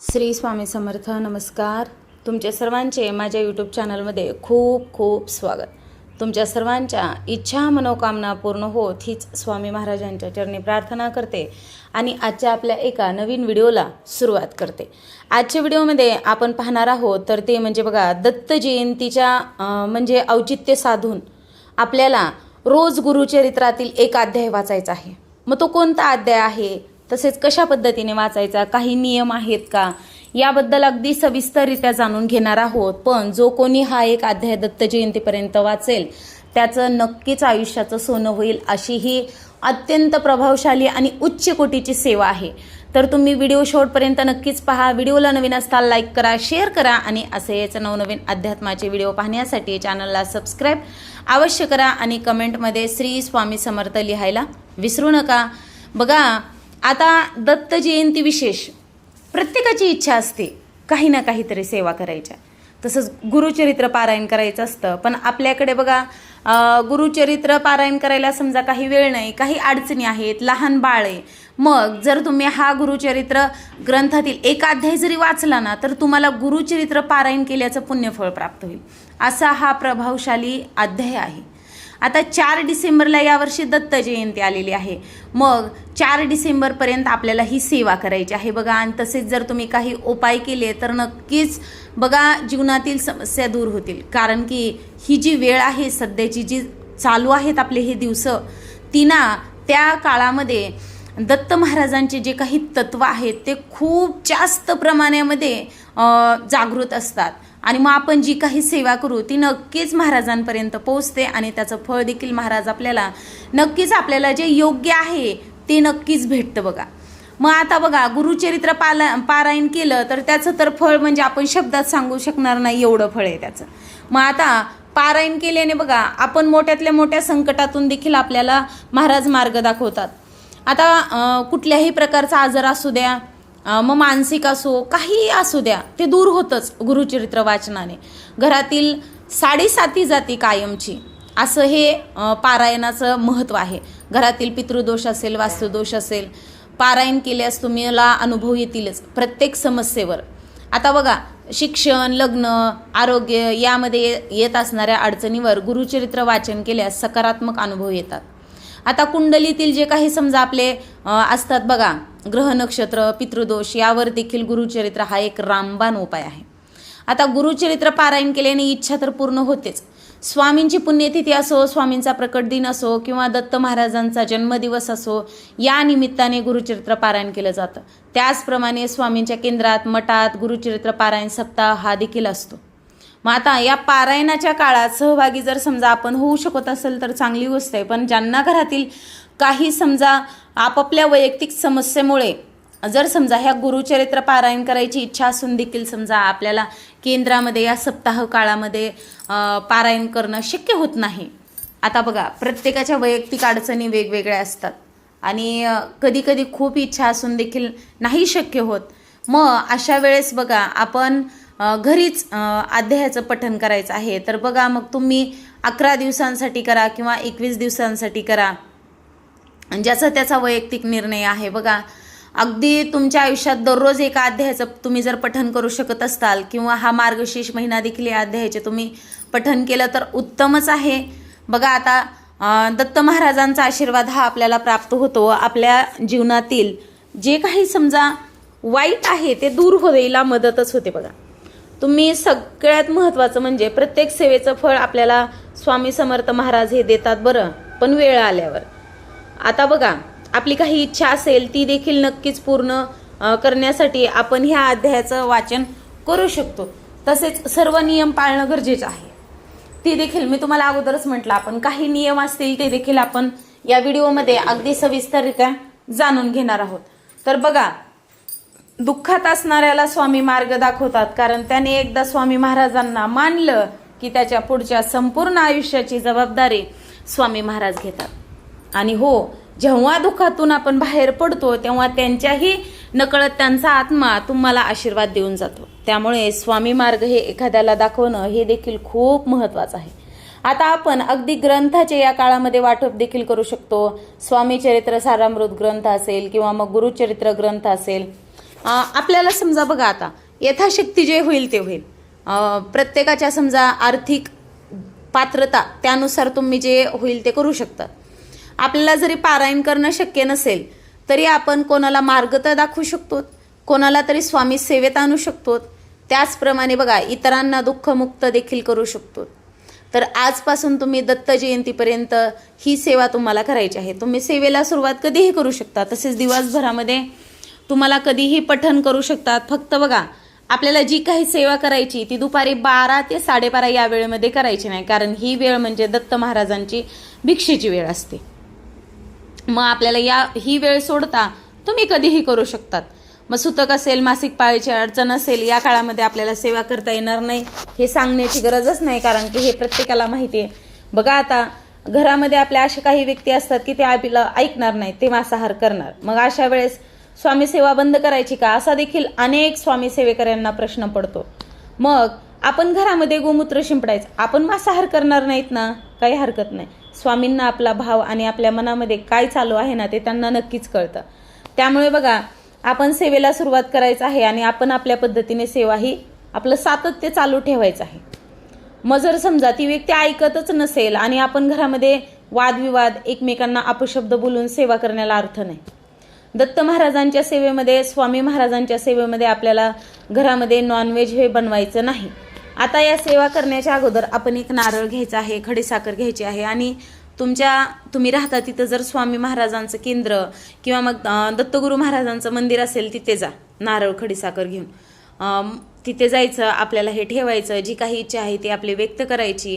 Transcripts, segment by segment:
श्री स्वामी समर्थ नमस्कार. तुमच्या सर्वांचे माझ्या यूट्यूब चॅनलमध्ये खूप खूप स्वागत. तुमच्या सर्वांच्या इच्छा मनोकामना पूर्ण होत हीच स्वामी महाराजांच्या चरणी प्रार्थना करते आणि आजच्या आपल्या एका नवीन व्हिडिओला सुरुवात करते. आजच्या व्हिडिओमध्ये आपण पाहणार आहोत तर ते म्हणजे बघा दत्त जयंतीच्या म्हणजे औचित्य साधून आपल्याला रोज गुरुचरित्रातील एक अध्याय वाचायचा आहे. मग तो कोणता अध्याय आहे? तसेच कशा पद्धतीने वाचायचा काही नियम आहेत का? याबद्दल अगदी सविस्तररित्या जाणून घेणार आहोत. पण जो कोणी हा एक अध्याय दत्त जयंतीपर्यंत वाचेल त्याचं नक्कीच आयुष्याचं सोनं होईल अशी ही अत्यंत प्रभावशाली आणि उच्च कोटीची सेवा आहे. तर तुम्ही व्हिडिओ शेवटपर्यंत नक्कीच पहा. व्हिडिओला नवीन असताल लाईक करा शेअर करा आणि असेच नवनवीन अध्यात्माचे व्हिडिओ पाहण्यासाठी चॅनलला सबस्क्राईब अवश्य करा आणि कमेंटमध्ये श्री स्वामी समर्थ लिहायला विसरू नका. बघा आता दत्त जयंती विशेष. प्रत्येकाची इच्छा असते काही ना काहीतरी सेवा करायच्या. तसंच गुरुचरित्र पारायण करायचं असतं. पण आपल्याकडे बघा गुरुचरित्र पारायण करायला समजा काही वेळ नाही काही अडचणी आहेत लहान बाळ आहे. मग जर तुम्ही हा गुरुचरित्र ग्रंथातील एक अध्याय जरी वाचला ना तर तुम्हाला गुरुचरित्र पारायण केल्याचं पुण्यफळ प्राप्त होईल. असा हा प्रभावशाली अध्याय आहे. आता चार डिसेंबरला यावर्षी दत्त जयंती आलेली आहे. मग चार डिसेंबरपर्यंत आपल्याला ही सेवा करायची आहे. बघा आणि तसेच जर तुम्ही काही उपाय केले तर नक्कीच बघा जीवनातील समस्या दूर होतील. कारण की ही जी वेळ आहे सध्याची जी चालू आहेत आपले हे दिवस तिना त्या काळामध्ये दत्त महाराजांचे जे काही तत्व आहेत ते खूप जास्त प्रमाणामध्ये जागृत असतात. आणि मग आपण जी काही सेवा करू ती नक्कीच महाराजांपर्यंत पोहोचते आणि त्याचं फळ देखील महाराज आपल्याला नक्कीच आपल्याला जे योग्य आहे ते नक्कीच भेटतं बघा. मग आता बघा गुरुचरित्र पाला पारायण केलं तर त्याचं तर फळ म्हणजे आपण शब्दात सांगू शकणार नाही एवढं फळ आहे त्याचं. मग आता पारायण केल्याने बघा आपण मोठ्यातल्या मोठ्या संकटातून देखील आपल्याला महाराज मार्ग दाखवतात. आता कुठल्याही प्रकारचा आजार असू द्या मग मानसिक असो काही असू द्या ते दूर होतंच गुरुचरित्र वाचनाने. घरातील साडेसाती जाती कायमची असं हे पारायणाचं महत्त्व आहे. घरातील पितृदोष असेल वास्तुदोष असेल पारायण केल्यास तुम्हाला अनुभव येतीलच प्रत्येक समस्येवर. आता बघा शिक्षण लग्न आरोग्य यामध्ये येत असणाऱ्या अडचणीवर गुरुचरित्र वाचन केल्यास सकारात्मक अनुभव येतात. आता कुंडलीतील जे काही समजा आपले असतात बघा ग्रहनक्षत्र पितृदोष यावर देखील गुरुचरित्र हा एक रामबाण उपाय आहे. आता गुरुचरित्र पारायण केल्याने इच्छा तर पूर्ण होतेच. स्वामींची पुण्यतिथी असो स्वामींचा प्रकट दिन असो किंवा दत्त महाराजांचा जन्मदिवस असो या निमित्ताने गुरुचरित्र पारायण केलं जातं. त्याचप्रमाणे स्वामींच्या केंद्रात मठात गुरुचरित्र पारायण सप्ताह हा देखील असतो. मग आता या पारायणाच्या काळात सहभागी जर समजा आपण होऊ शकत असेल तर चांगली गोष्ट आहे. पण ज्यांना घरातील काही समजा आपापल्या वैयक्तिक समस्येमुळे जर समजा ह्या गुरुचरित्र पारायण करायची इच्छा असून देखील समजा आपल्याला केंद्रामध्ये या सप्ताह काळामध्ये पारायण करणं शक्य होत नाही. आता बघा प्रत्येकाच्या वैयक्तिक अडचणी वेगवेगळ्या असतात. आणि कधी कधी खूप इच्छा असून देखील नाही शक्य होत. मग अशा वेळेस बघा आपण घरीच अध्यायाचं पठन करायचं आहे. तर बघा मग तुम्ही अकरा दिवसांसाठी करा किंवा एकवीस दिवसांसाठी करा. ज्याचा त्याचा वैयक्तिक निर्णय आहे. बघा अगदी तुमच्या आयुष्यात दररोज एका अध्यायाचं तुम्ही जर पठन करू शकत असताल किंवा हा मार्गशीर्ष महिना देखील या अध्यायाचे तुम्ही पठन केलं तर उत्तमच आहे. बघा आता दत्त महाराजांचा आशीर्वाद हा आपल्याला प्राप्त होतो. आपल्या जीवनातील जे काही समजा वाईट आहे ते दूर होईला मदतच होते बघा. तुम्ही सगळ्यात महत्त्वाचं म्हणजे प्रत्येक सेवेचं फळ आपल्याला स्वामी समर्थ महाराज हे देतात बरं पण वेळ आल्यावर. आता बघा आपली काही इच्छा असेल ती देखील नक्कीच पूर्ण करण्यासाठी आपण ह्या अध्यायाचं वाचन करू शकतो. तसेच सर्व नियम पाळणं गरजेचं आहे. ते देखील मी तुम्हाला अगोदरच म्हटलं आपण काही नियम असतील ते देखील आपण या व्हिडिओमध्ये अगदी सविस्तररित्या जाणून घेणार आहोत. तर बघा दुःखात असणाऱ्याला स्वामी मार्ग दाखवतात कारण त्याने एकदा स्वामी महाराजांना मानलं की त्याच्या पुढच्या संपूर्ण आयुष्याची जबाबदारी स्वामी महाराज घेतात. आणि हो जेव्हा दुःखातून आपण बाहेर पडतो तेव्हा त्यांच्याही नकळत त्यांचा आत्मा तुम्हाला आशीर्वाद देऊन जातो. त्यामुळे स्वामी मार्ग हे एखाद्याला दाखवणं हे देखील खूप महत्त्वाचं आहे. आता आपण अगदी ग्रंथाचे या काळामध्ये वाटप देखील करू शकतो. स्वामी चरित्र सारामृत ग्रंथ असेल किंवा मग गुरुचरित्र ग्रंथ असेल. आपल्याला समजा बघा आता यथाशक्ती जे होईल ते होईल. प्रत्येकाच्या समजा आर्थिक पात्रता त्यानुसार तुम्ही जे होईल ते करू शकता. आपल्याला जरी पारायण करणं शक्य नसेल तरी आपण कोणाला मार्ग तर दाखवू शकतो कोणाला तरी स्वामी सेवेत आणू शकतो त्याचप्रमाणे बघा इतरांना दुःखमुक्त देखील करू शकतो तर आजपासून तुम्ही दत्त जयंतीपर्यंत ही सेवा तुम्हाला करायची आहे. तुम्ही सेवेला सुरुवात कधीही करू शकता तसेच दिवसभरामध्ये तुम्हाला कधीही पठण करू शकतात. फक्त बघा आपल्याला जी काही सेवा करायची ती दुपारी बारा ते साडेबारा या वेळेमध्ये करायची नाही कारण ही वेळ म्हणजे दत्त महाराजांची भिक्षेची वेळ असते. मग आपल्याला या ही वेळ सोडता तुम्ही कधीही करू शकतात. मग सुतक असेल मासिक पाळीची अडचण असेल या काळामध्ये आपल्याला सेवा करता येणार नाही हे सांगण्याची गरजच नाही कारण की हे प्रत्येकाला माहिती आहे. बघा आता घरामध्ये आपल्या असे काही व्यक्ती असतात की ते आपल्याला ऐकणार नाही ते मांसाहार करणार. मग अशा वेळेस स्वामी सेवा बंद करायची का? असा देखील अनेक स्वामी सेवेकऱ्यांना प्रश्न पडतो. मग आपण घरामध्ये गोमूत्र शिंपडायचं आपण मांसाहार करणार नाहीत ना? काही हरकत नाही. स्वामींना आपला भाव आणि आपल्या मनामध्ये काय चालू आहे ना ते त्यांना नक्कीच कळतं. त्यामुळे बघा आपण सेवेला सुरुवात करायचं आहे आणि आपण आपल्या पद्धतीने सेवा ही आपलं सातत्य चालू ठेवायचं आहे. मग जर समजा ती व्यक्ती ऐकतच नसेल आणि आपण घरामध्ये वादविवाद एकमेकांना अपशब्द बोलून सेवा करण्याला अर्थ नाही. दत्त महाराजांच्या सेवेमध्ये स्वामी महाराजांच्या सेवेमध्ये आपल्याला घरामध्ये नॉनव्हेज हे बनवायचं नाही. आता या सेवा करण्याच्या अगोदर आपण एक नारळ घ्यायचा आहे खडीसाखर घ्यायची आहे आणि तुमच्या तुम्ही राहता तिथं जर स्वामी महाराजांचं केंद्र किंवा मग दत्तगुरु दत्तगुरू महाराजांचं मंदिर असेल तिथे जा नारळ खडीसाखर घेऊन. तिथे जायचं आपल्याला हे ठेवायचं जी काही इच्छा आहे ती आपली व्यक्त करायची.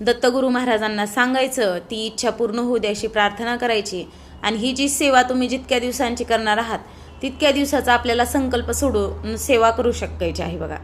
दत्तगुरू महाराजांना सांगायचं ती इच्छा पूर्ण होऊ द्या अशी प्रार्थना करायची. आणि ही जी सेवा तुम्ही जितक्या दिवसांची करणार आहात तितक्या दिवसाचा आपल्याला संकल्प सोडून सेवा करू शकायची आहे बघा.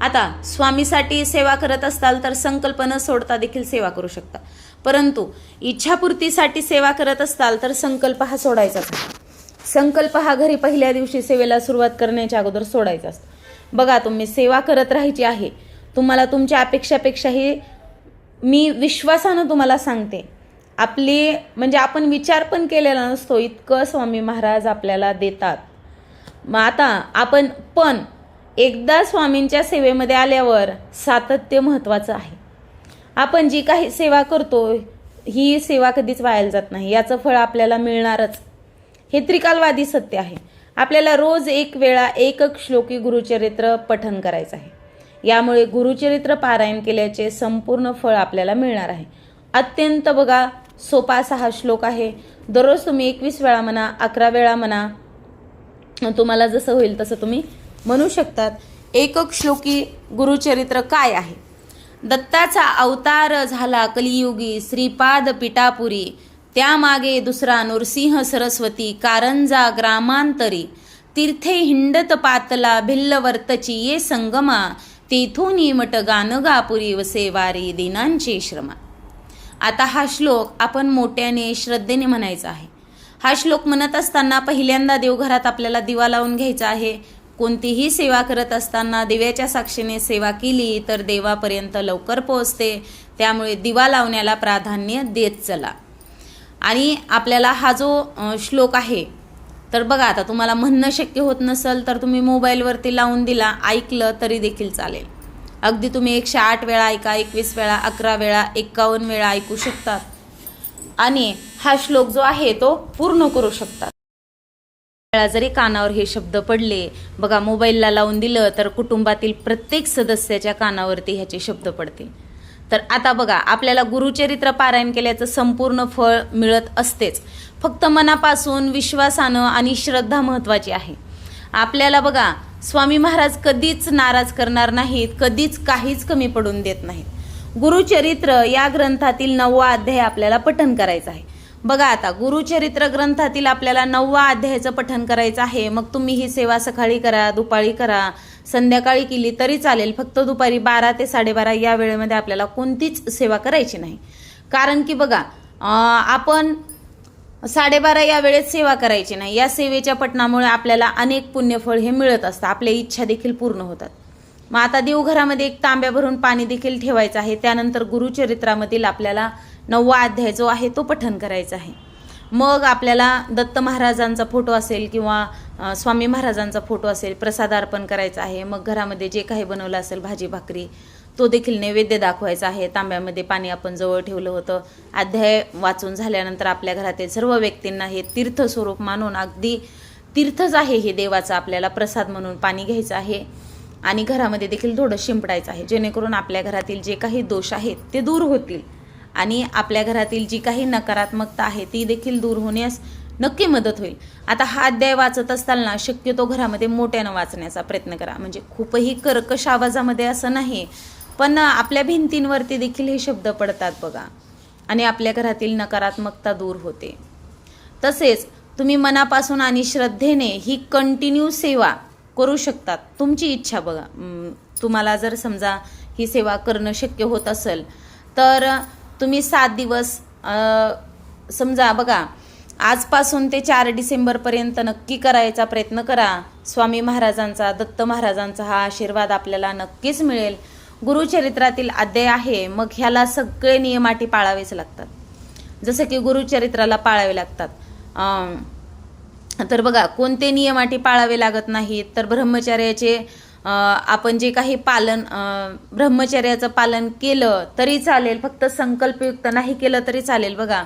आता स्वामीसाठी सेवा करत असाल तर संकल्प न सोडता देखील सेवा करू शकता. परंतु इच्छापूर्तीसाठी सेवा करत असाल तर संकल्प हा सोडायचाच संकल्प हा घरी पहिल्या दिवशी सेवेला सुरुवात करण्याच्या अगोदर सोडायचा असतो. बघा तुम्ही सेवा करत राहायची आहे. तुम्हाला तुमच्या अपेक्षापेक्षाही मी विश्वासानं तुम्हाला सांगते. आपली म्हणजे आपण विचार पण केलेला नसतो इतकं स्वामी महाराज आपल्याला देतात. मग आता आपण पण एकदा स्वामींच्या सेवेमध्ये आल्यावर सातत्य महत्त्वाचं आहे. आपण जी काही सेवा करतो ही सेवा कधीच वायाला जात नाही. याचं फळ आपल्याला मिळणारच. हे त्रिकालवादी सत्य आहे. आपल्याला रोज एक वेळा एक श्लोकी गुरुचरित्र पठन करायचं आहे. यामुळे गुरुचरित्र पारायण केल्याचे संपूर्ण फळ आपल्याला मिळणार आहे. अत्यंत बघा सोपा असा हा श्लोक आहे. दररोज तुम्ही एकवीस वेळा म्हणा अकरा वेळा म्हणा तुम्हाला जसं होईल तसं तुम्ही म्हणू शकतात. एकक श्लोकी गुरुचरित्र काय आहे? दत्ताचा अवतार झाला कलियुगी श्रीपाद पिठापुरी. त्यामागे दुसरा नृसिंह सरस्वती कारंजा ग्रामांतरी. तीर्थे हिंडत पातला भिल्लवर्तची ये संगमा. तेथून मट गानगापुरी वसे वारी दिनांचे श्रमा. आता हा श्लोक आपण मोठ्याने श्रद्धेने म्हणायचा आहे. हा श्लोक म्हणत असताना पहिल्यांदा देवघरात आपल्याला दिवा लावून घ्यायचा आहे. कोणतीही सेवा करत असताना दिव्याच्या साक्षीने सेवा केली तर देवापर्यंत लवकर पोहोचते. त्यामुळे दिवा लावण्याला प्राधान्य देत चला. आणि आपल्याला हा जो श्लोक आहे तर बघा आता तुम्हाला म्हणणं शक्य होत नसेल तर तुम्ही मोबाईलवरती लावून दिला ऐकलं तरी देखील चालेल. अगदी तुम्ही एकशे आठ वेळा ऐका एकवीस वेळा अकरा वेळा एक्कावन्न वेळा ऐकू शकतात आणि हा श्लोक जो आहे तो पूर्ण करू शकतात वेळा जरी कानावर हे शब्द पडले बघा मोबाईलला लावून दिलं तर कुटुंबातील प्रत्येक सदस्याच्या कानावरती ह्याचे शब्द पडतील तर आता बघा आपल्याला गुरुचरित्र पारायण केल्याचं संपूर्ण फळ मिळत असतेच. फक्त मनापासून विश्वासानं आणि श्रद्धा महत्त्वाची आहे. आपल्याला बघा स्वामी महाराज कधीच नाराज करणार नाहीत कधीच काहीच कमी पडून देत नाहीत. गुरुचरित्र या ग्रंथातील नववा अध्याय आपल्याला पठन करायचा आहे. बघा आता गुरुचरित्र ग्रंथातील आपल्याला नववा अध्यायाचं पठन करायचं आहे. मग तुम्ही ही सेवा सकाळी करा दुपारी करा संध्याकाळी केली तरी चालेल. फक्त दुपारी बारा ते साडेबारा या वेळेमध्ये आपल्याला कोणतीच सेवा करायची नाही. कारण की बघा आपण साडेबारा या वेळेत सेवा करायची नाही. या सेवेच्या पठणामुळे आपल्याला अनेक पुण्यफळ हे मिळत असतं आपल्या इच्छा देखील पूर्ण होतात. मग आता देवघरामध्ये एक तांब्या भरून पाणी देखील ठेवायचं आहे. त्यानंतर गुरुचरित्रामधील आपल्याला नववा अध्याय जो आहे तो पठन करायचा आहे. मग आपल्याला दत्त महाराजांचा फोटो असेल किंवा स्वामी महाराजांचा फोटो असेल प्रसाद अर्पण करायचा आहे. मग घरामध्ये जे काही बनवलं असेल भाजी भाकरी तो देखील नैवेद्य दाखवायचा आहे. तांब्यामध्ये पाणी आपण जवळ ठेवलं होतं. अध्याय वाचून झाल्यानंतर आपल्या घरातील सर्व व्यक्तींना हे तीर्थस्वरूप मानून अगदी तीर्थच आहे हे देवाचं आपल्याला प्रसाद म्हणून पाणी घ्यायचं आहे. आणि घरामध्ये देखील थोडं शिंपडायचं आहे. जेणेकरून आपल्या घरातील जे काही दोष आहेत ते दूर होतील. आणि आपल्या घरातील जी काही नकारात्मकता आहे ती देखील दूर होण्यास नक्की मदत होईल. आता हा अध्याय वाचत असताना शक्यतो घरामध्ये मोठ्यानं वाचण्याचा प्रयत्न करा. म्हणजे खूपही कर्कश आवाजामध्ये असं नाही पण आपल्या भिंतींवरती देखील हे शब्द पडतात बघा. आणि आपल्या घरातील नकारात्मकता दूर होते. तसेच तुम्ही मनापासून आणि श्रद्धेने ही कंटिन्यू सेवा करू शकतात. तुमची इच्छा बघा. तुम्हाला जर समजा ही सेवा करणं शक्य होत असेल तर तुम्ही सात दिवस समजा बघा आजपासून ते चार डिसेंबरपर्यंत नक्की करायचा प्रयत्न करा. स्वामी महाराजांचा दत्त महाराजांचा हा आशीर्वाद आपल्याला नक्कीच मिळेल. गुरुचरित्रातील अध्याय आहे मग ह्याला सगळे नियमाटी पाळावेच लागतात. जसं की गुरुचरित्राला पाळावे लागतात. तर बघा कोणते नियमाटी पाळावे लागत नाहीत? तर ब्रह्मचर्याचे आपण जे काही पालन ब्रह्मचर्याचं पालन केलं तरी चालेल. फक्त संकल्पयुक्त नाही केलं तरी चालेल बघा.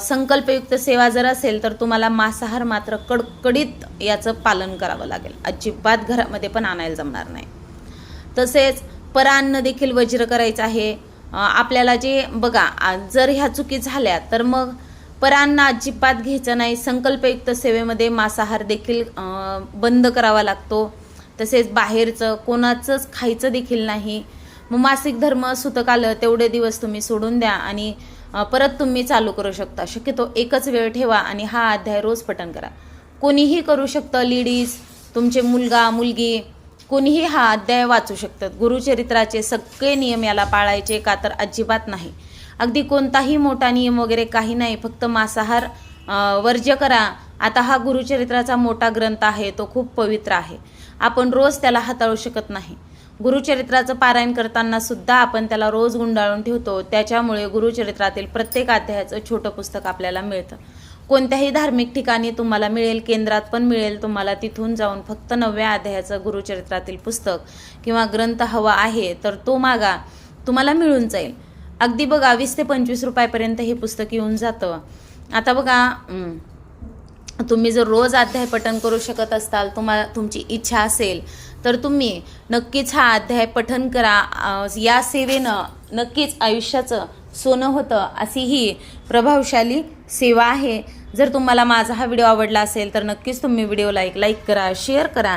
संकल्पयुक्त सेवा जर असेल तर तुम्हाला मांसाहार मात्र कडकडीत याचं पालन करावं लागेल. अजिबात घरामध्ये पण आणायला जमणार नाही. तसेच परान्न देखील वज्र करायचं आहे. आपल्याला जे बघा जर ह्या चुकी झाल्या तर मग परान्न अजिबात घ्यायचं नाही. संकल्पयुक्त सेवेमध्ये मांसाहार देखील बंद करावा लागतो. तसेच बाहेरचं कोणाचंच खायचं देखील नाही. मग मासिक धर्म सुतक आलं तेवढे दिवस तुम्ही सोडून द्या आणि परत तुम्ही चालू करू शकता. शक्यतो एकच वेळ ठेवा आणि हा अध्याय रोज पठण करा. कोणीही करू शकतं लेडीज तुमचे मुलगा मुलगी कोणीही हा अध्याय वाचू शकतात. गुरुचरित्राचे सगळे नियम याला पाळायचे का तर अजिबात नाही. अगदी कोणताही मोठा नियम वगैरे काही नाही. फक्त मांसाहार वर्ज्य करा. आता हा गुरुचरित्राचा मोठा ग्रंथ आहे तो खूप पवित्र आहे. आपण रोज त्याला हाताळू शकत नाही. गुरुचरित्राचं पारायण करताना सुद्धा आपण त्याला रोज गुंडाळून ठेवतो. त्याच्यामुळे गुरुचरित्रातील प्रत्येक अध्यायाचं छोटं पुस्तक आपल्याला मिळतं. कोणत्याही धार्मिक ठिकाणी तुम्हाला मिळेल केंद्रात पण मिळेल. तुम्हाला तिथून जाऊन फक्त नवव्या अध्यायाचं गुरुचरित्रातील पुस्तक किंवा ग्रंथ हवा आहे तर तो मागा तुम्हाला मिळून जाईल. अगदी बघा वीस ते पंचवीस रुपयापर्यंत हे पुस्तक येऊन जातं. आता बघा तुम्ही जर रोज अध्याय पठन करू शकत असताल तुम्हाला तुमची इच्छा असेल तर तुम्ही नक्कीच हा अध्याय पठन करा. या सेवेनं नक्कीच आयुष्याचं सोनं होतं अशी ही प्रभावशाली सेवा आहे. जर तुम्हाला माझा हा व्हिडिओ आवडला असेल तर नक्कीच तुम्ही व्हिडिओला एक लाईक करा शेअर करा.